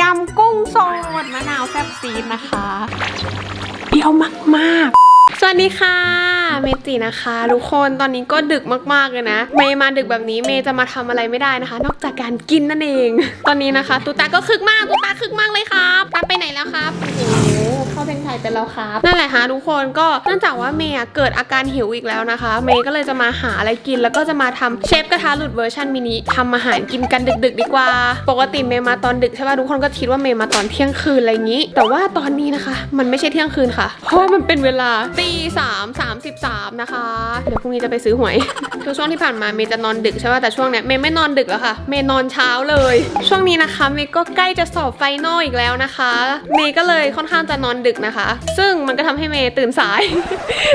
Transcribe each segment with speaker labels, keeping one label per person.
Speaker 1: ยำกุ้งสดมะนาวแซ่บซีดนะคะ เปรี้ยวมากๆ สวัสดีค่ะ เมจินะคะทุกคนตอนนี้ก็ดึกมากๆเลยนะ เมย์มาดึกแบบนี้เมย์จะมาทำอะไรไม่ได้นะคะ นอกจากการกินนั่นเอง ตอนนี้นะคะตูตาก็คึกมากตูตาคึกมากเลยครับตาไปไหนแล้วครับโอ้โหเข้าเพลงไทยไปแล้วครับนั่นแหละฮะทุกคนก็เนื่องจากว่าเมย์เกิดอาการหิวอีกแล้วนะคะ เมย์ก็เลยจะมาหาอะไรกิน แล้วก็จะมาทำเชฟกระทะหลุดเวอร์ชันมินิทำอาหารกินกันดึก ๆ ดีกว่า ปกติเมย์มาตอนดึกใช่ป่ะทุกคนก็คิดว่าเมย์มาตอนเที่ยงคืนอะไรอย่างนี้ แต่ว่าตอนนี้นะคะ มันไม่ใช่เที่ยงคืนค่ะ เพราะว่ามันเป็นเวลาตีสามสามสิบสามนะคะ เดี๋ยวพรุ่งนี้จะไปซื้อหวยคือช่วงที่ผ่านมาเมย์จะนอนดึกใช่ป่ะแต่ช่วงเนี้ยเมย์ไม่นอนดึกแล้วค่ะ เมย์นอนเช้าเลย ช่วงนี้นะคะเมย์ก็ใกล้จะสอบไฟนอลอีกแล้วนะคะ เมย์ก็เลยค่อนข้างจะนอนดึกนะคะ ซึ่งมันก็ทำให้เมย์ตื่นสาย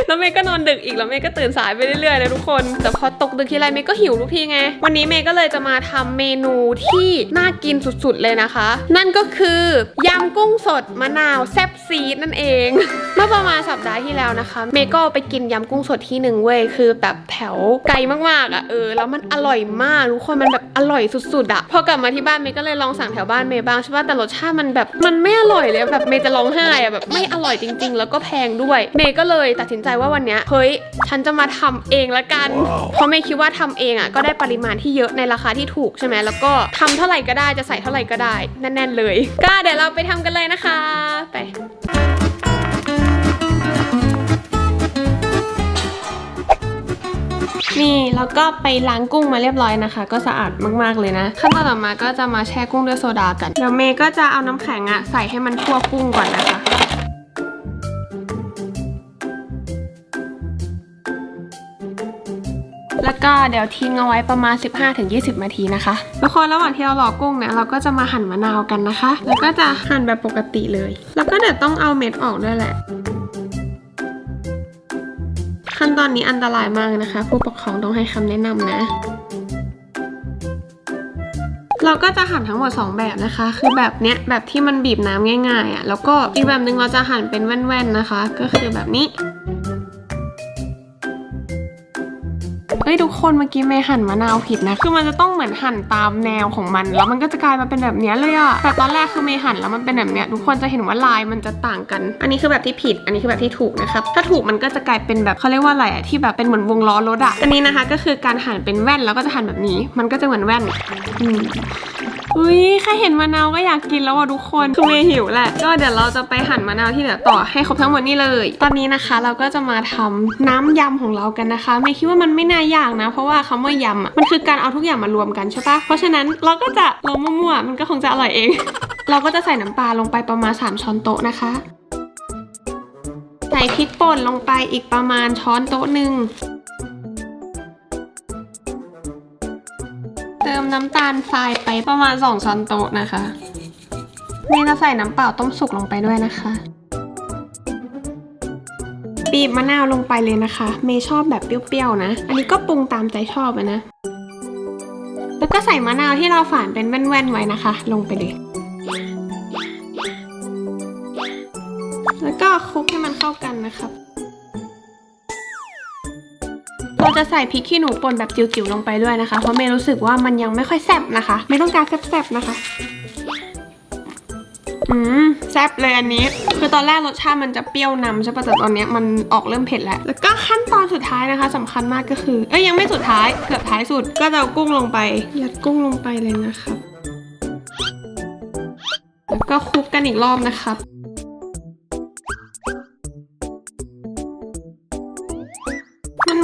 Speaker 1: แล้วเมย์ก็นอนดึกอีกแล้วเมย์ก็ตื่นสายไปเรื่อยๆนะทุกคน แต่พอตกดึกทีไรเมย์ก็หิวทุกทีไง วันนี้เมย์ก็เลยจะมาทำเมนูที่น่ากินสุดๆเลยนะคะ นั่นก็คือยำกุ้งสดมะนาวแซ่บซีดนั่นเอง เมื่อประมาณสัปดาห์ที่แล้วนะคะเมย์ก็ไปกินยำกุ้งสดที่หนึ่งเว้ยคือแบบแถวไกลมากๆอะเออแล้วมันอร่อยมากทุกคนมันแบบอร่อยสุดๆอะพอกลับมาที่บ้านเมย์ก็เลยลองสั่งแถวบ้านเมย์บ้างใช่ป่ะแต่รสชาติมันแบบมันไม่อร่อยเลยแบบเมย์จะร้องไห้อะแบบไม่อร่อยจริง ๆ แล้วก็แพงด้วยเมย์ก็เลยตัดสินใจว่าวันเนี้ยเฮ้ยฉันจะมาทำเองละกัน เพราะเมย์คิดว่าทำเองอะก็ได้ปริมาณที่เยอะในราคาที่ถูกใช่ไหมแล้วก็ทำเท่าไหร่ก็ได้จะใส่เท่าไหร่ก็ได้แน่นๆเลย ก็เดี๋ยวเราไปทำกันเลยนะคะ ไป นี่แล้วก็ไปล้างกุ้งมาเรียบร้อยนะคะ ก็สะอาดมากๆเลยนะ ขั้นตอนต่อมาก็จะมาแช่กุ้งด้วยโซดากันเดี๋ยวเมย์ก็จะเอาน้ำแข็งอะใส่ให้มันทั่วกุ้งก่อนนะคะแล้วก็เดี๋ยวทิ้งเอาไว้ประมาณ 15-20 นาทีนะคะทุกคนระหว่างที่เราหลอกกุ้งเนี่ยเราก็จะมาหั่นมะนาวกันนะคะ แล้วก็จะหั่นแบบปกติเลย แล้วก็เดี๋ยวต้องเอาเม็ดออกด้วยแหละ ขั้นตอนนี้อันตรายมากนะคะ ผู้ปกครองต้องให้คำแนะนำนะ เราก็จะหั่นทั้งหมด 2 แบบนะคะ คือแบบเนี้ยแบบที่มันบีบน้ำง่ายๆอะแล้วก็อีกแบบหนึ่งเราจะหั่นเป็นแว่นๆนะคะ ก็คือแบบนี้ เฮ้ยทุกคนเมื่อกี้เมย์หั่นมะนาวผิดนะ คือมันจะต้องเหมือนหั่นตามแนวของมัน แล้วมันก็จะกลายมาเป็นแบบนี้เลยอะแต่ตอนแรกคือเมย์หั่นแล้วมันเป็นแบบนี้ทุกคนจะเห็นว่าลายมันจะต่างกัน อันนี้คือแบบที่ผิด อันนี้คือแบบที่ถูกนะครับ ถ้าถูกมันก็จะกลายเป็นแบบเขาเรียกว่าอะไรอะที่แบบเป็นเหมือนวงล้อรถอะอันนี้นะคะก็คือการหั่นเป็นแว่นแล้วก็จะหั่นแบบนี้ มันก็จะเหมือนแว่นอืม อุ้ยแค่เห็นมะนาวก็อยากกินแล้วอะทุกคนคือเมย์หิวแหละ ก็เดี๋ยวเราจะไปหั่นมะนาวที่เหลือต่อให้ครบทั้งหมดนี่เลย ตอนนี้นะคะเราก็จะมาทำน้ำยำของเรากันนะคะเมย์คิดว่ามันไม่น่ายากนะ เพราะว่าคำว่ายำอะมันคือการเอาทุกอย่างมารวมกันใช่ปะเพราะฉะนั้นเราก็จะลงมั่วๆมันก็คงจะอร่อยเอง เราก็จะใส่น้ำปลาลงไปประมาณ 3 ช้อนโต๊ะนะคะใส่พริกป่นลงไปอีกประมาณช้อนโต๊ะหนึ่ง เติมน้ำตาลทรายไปประมาณ 2 ช้อนโต๊ะนะคะ นี่เราใส่น้ำเปล่าต้มสุกลงไปด้วยนะคะ บีบมะนาวลงไปเลยนะคะ เมย์ชอบแบบเปรี้ยวๆนะ อันนี้ก็ปรุงตามใจชอบนะ แล้วก็ใส่มะนาวที่เราฝานเป็นแว่นๆไว้นะคะ ลงไปเลย แล้วก็คลุกให้มันเข้ากันนะครับ จะใส่พริกขี้หนูป่นแบบจิ๋วๆลงไปด้วยนะคะ เพราะเมย์รู้สึกว่ามันยังไม่ค่อยแซ่บนะคะ ไม่ต้องการแซ่บๆนะคะ อืมแซ่บเลยอันนี้ คือตอนแรกรสชาติมันจะเปรี้ยวนำใช่ปะแต่ตอนเนี้ยมันออกเริ่มเผ็ดแล้ว แล้วก็ขั้นตอนสุดท้ายนะคะสำคัญมากก็คือ เอ้ยยังไม่สุดท้ายเกือบท้ายสุด ก็จะเอากุ้งลงไป ยัดกุ้งลงไปเลยนะครับแล้วก็คลุกกันอีกรอบนะครับ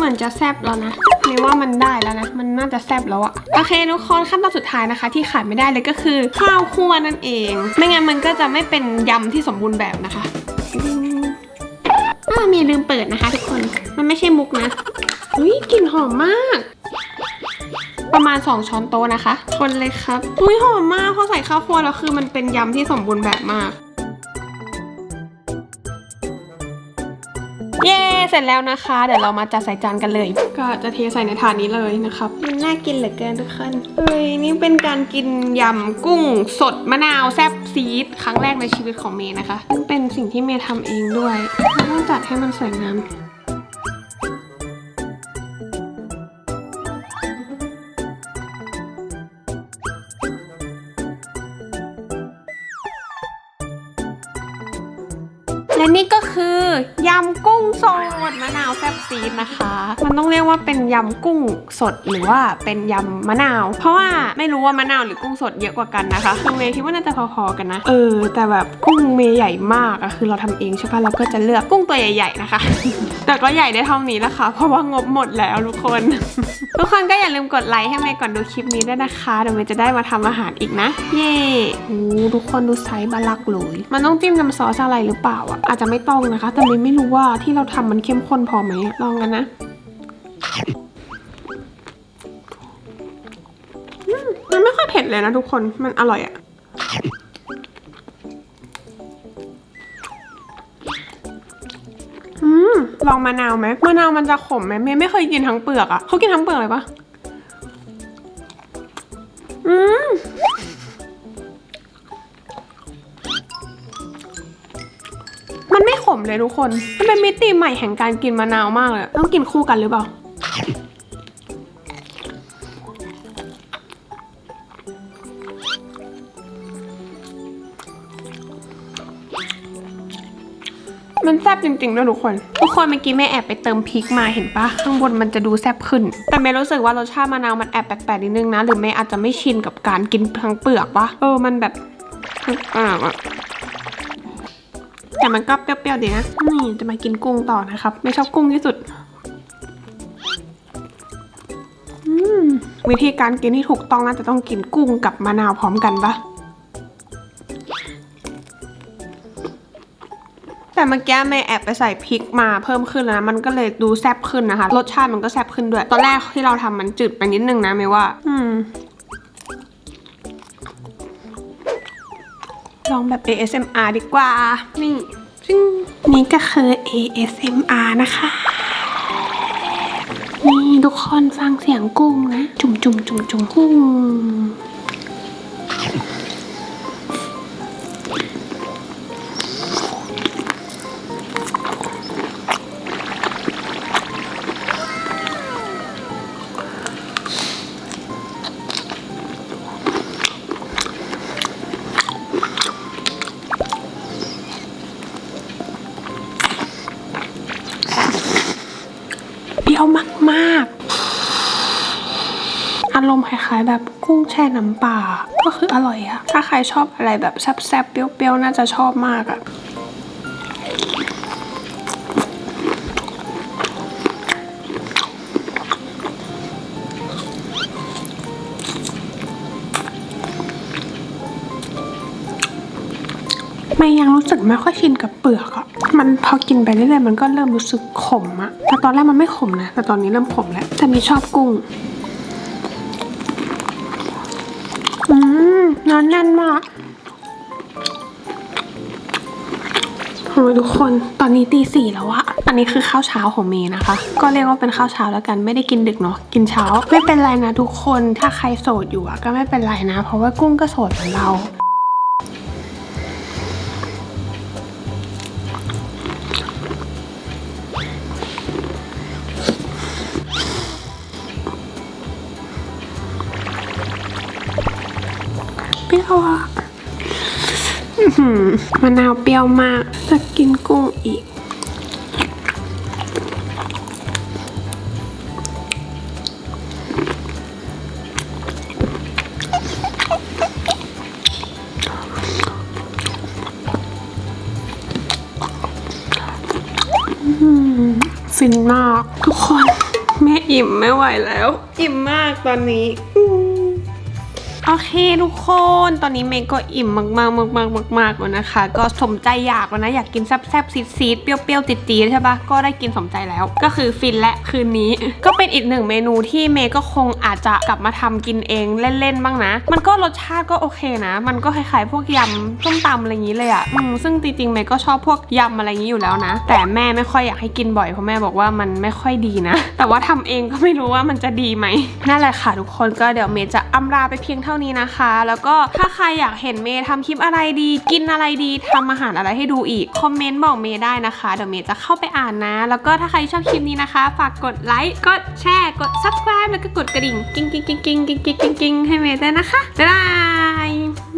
Speaker 1: เหมือนจะแซบแล้วนะไม่ว่ามันได้แล้วนะ มันน่าจะแซบแล้วอะโอเคทุกคนขั้นตอนสุดท้ายนะคะ ที่ขาดไม่ได้เลยก็คือ ข้าวคั่วนั่นเอง ไม่งั้นมันก็จะไม่เป็นยำที่สมบูรณ์แบบนะคะอ้ามีลืมเปิดนะคะ ทุกคน มันไม่ใช่มุกนะอุ้ยกลิ่นหอมมาก ประมาณ 2 ช้อนโต๊ะนะคะ คนเลยครับอุ้ยหอมมากพอใส่ข้าวคั่วแล้วคือมันเป็นยำที่สมบูรณ์แบบมาก เย้เสร็จแล้วนะคะ เดี๋ยวเรามาจัดใส่จานกันเลย ก็จะเทใส่ในถาดนี้เลยนะครับมันน่ากินเหลือเกินทุกคนเฮ้ยนี่เป็นการกินยำกุ้งสดมะนาวแซ่บซีดครั้งแรกในชีวิตของเมย์นะคะซึ่งเป็นสิ่งที่เมย์ทำเองด้วยต้องจัดให้มันสวยงามำกุ้งสดมะนาวแซ่บซีดนะคะ มันต้องเรียกว่าเป็นยำกุ้งสดหรือว่าเป็นยำมะนาว เพราะว่าไม่รู้ว่ามะนาวหรือกุ้งสดเยอะกว่ากันนะคะคือเมย์คิดว่าน่าจะพอๆกันนะ เออ แต่แบบกุ้งเมย์ใหญ่มากอะคือเราทำเองใช่ปะเราก็จะเลือกกุ้งตัวใหญ่ๆนะคะ แต่ก็ใหญ่ได้เท่านี้แหละค่ะ เพราะว่างบหมดแล้วทุกคน ทุกคนก็อย่าลืมกดไลค์ให้เมย์ก่อนดูคลิปนี้ด้วยนะคะเดี๋ยวเมย์จะได้มาทำอาหารอีกนะ เย่โอ้ทุกคนดูไซส์บาลักเลยมันต้องจิ้มน้ำซอสอะไรหรือเปล่าอะอาจจะไม่ต้องนะคะ แต่เมย์ไม่รู้ว่าที่เราทำมันเข้มข้นพอไหมอะลองกันนะอืมมันไม่ค่อยเผ็ดเลยนะทุกคนมันอร่อยอะ ลองมะนาวไหมมะนาวมันจะขมไหมเมย์ไม่เคยกินทั้งเปลือกอะ่ะเขากินทั้งเปลือกเลยปะอืมมันไม่ขมเลยทุกคน มันเป็นมิติใหม่แห่งการกินมะนาวมากเลย ต้องกินคู่กันหรือเปล่า มันแซ่บจริงๆด้วยทุกคน ทุกคนเมื่อกี้แม่แอบไปเติมพริกมาเห็นปะข้างบนมันจะดูแซ่บขึ้น แต่เมย์รู้สึกว่ารสชาติมะนาวมันแอบแปลกๆนิดนึงนะ หรือเมย์อาจจะไม่ชินกับการกินทั้งเปลือกปะเออมันแบบอ่าแต่มันก็เปรี้ยวๆดีนะ นี่จะมากินกุ้งต่อนะครับ ไม่ชอบกุ้งที่สุดวิธีการกินที่ถูกต้องน่าจะต้องกินกุ้งกับมะนาวพร้อมกันปะ แต่เมื่อกี้แม่แอบไปใส่พริกมาเพิ่มขึ้นแล้วนะมันก็เลยดูแซ่บขึ้นนะคะ รสชาติมันก็แซ่บขึ้นด้วย ตอนแรกที่เราทำมันจืดไปนิดนึงนะเมยว่า อืมลองแบบ ASMR ดีกว่า นี่ซึ่งนี่ก็คือ ASMR นะคะ นี่ทุกคนฟังเสียงกุ้งนะ จุ่มจุ่มจุ่มจุ่มกุ้ง เปรี้ยวมากๆ อารมณ์คล้ายๆ แบบกุ้งแช่น้ำปลาก็คืออร่อยอะถ้าใครชอบอะไรแบบแซ่บๆ เปรี้ยวๆ น่าจะชอบมากอะ ไม่ยังรู้สึกไม่ค่อยชินกับเปลือกอะมันพอกินไปเรื่อยๆมันก็เริ่มรู้สึกขมอะแต่ตอนแรกมันไม่ขมนะ แต่ตอนนี้เริ่มขมแล้ว แต่มีชอบกุ้ง อืมน้อแน่นมากโอ้ยทุกคนตอนนี้ตีสี่แล้วอะอันนี้คือข้าวเช้าของเมย์นะคะ ก็เรียกว่าเป็นข้าวเช้าแล้วกันไม่ได้กินดึกเนาะกินเช้า ไม่เป็นไรนะทุกคนถ้าใครโสดอยู่อะก็ไม่เป็นไรนะ เพราะว่ากุ้งก็โสดเหมือนเรา วมะนาวเปรี้ยวมาก จะกินกุ้งอีก ฟินมาก ทุกคน แม่อิ่มไม่ไหวแล้ว อิ่มมากตอนนี้ โอเคทุกคน ตอนนี้เมย์ก็อิ่มมากๆมากๆมากๆแล้วนะคะ ก็สมใจอยากแล้วนะ อยากกินแซ่บๆซีดๆเปรี้ยวๆจี๊ดๆใช่ปะก็ได้กินสมใจแล้ว ก็คือฟินและคืนนี้ ก็เป็นอีกหนึ่งเมนูที่เมย์ก็คงอาจจะกลับมาทำกินเองเล่นๆบ้างนะ มันก็รสชาติก็โอเคนะ มันก็คล้ายๆพวกยำส้มตำอะไรอย่างนี้เลยอะ่ะอืมซึ่งจริงๆเมย์ก็ชอบพวกยำอะไรอย่างนี้อยู่แล้วนะ แต่แม่ไม่ค่อยอยากให้กินบ่อยเพราะแม่บอกว่ามันไม่ค่อยดีนะ แต่ว่าทำเองก็ไม่รู้ว่ามันจะดีไหมนั่นแหละค่ะทุกคนก็เดี๋ยวเมย์จะอำลาไปเพียงเท่านี้นะคะ แล้วก็ถ้าใครอยากเห็นเมย์ทำคลิปอะไรดี กินอะไรดีทำอาหารอะไรให้ดูอีก คอมเมนต์บอกเมย์ได้นะคะ เดี๋ยวเมย์จะเข้าไปอ่านนะ แล้วก็ถ้าใครชอบคลิปนี้นะคะ ฝากกดไลค์ กดแชร์ กด subscribe แล้วก็กดกระดิ่ง กิ้งกิ้งกิ้งกิ้งกิ้งกิ้งกิ้งให้เมย์ด้วยนะคะ บ๊ายบาย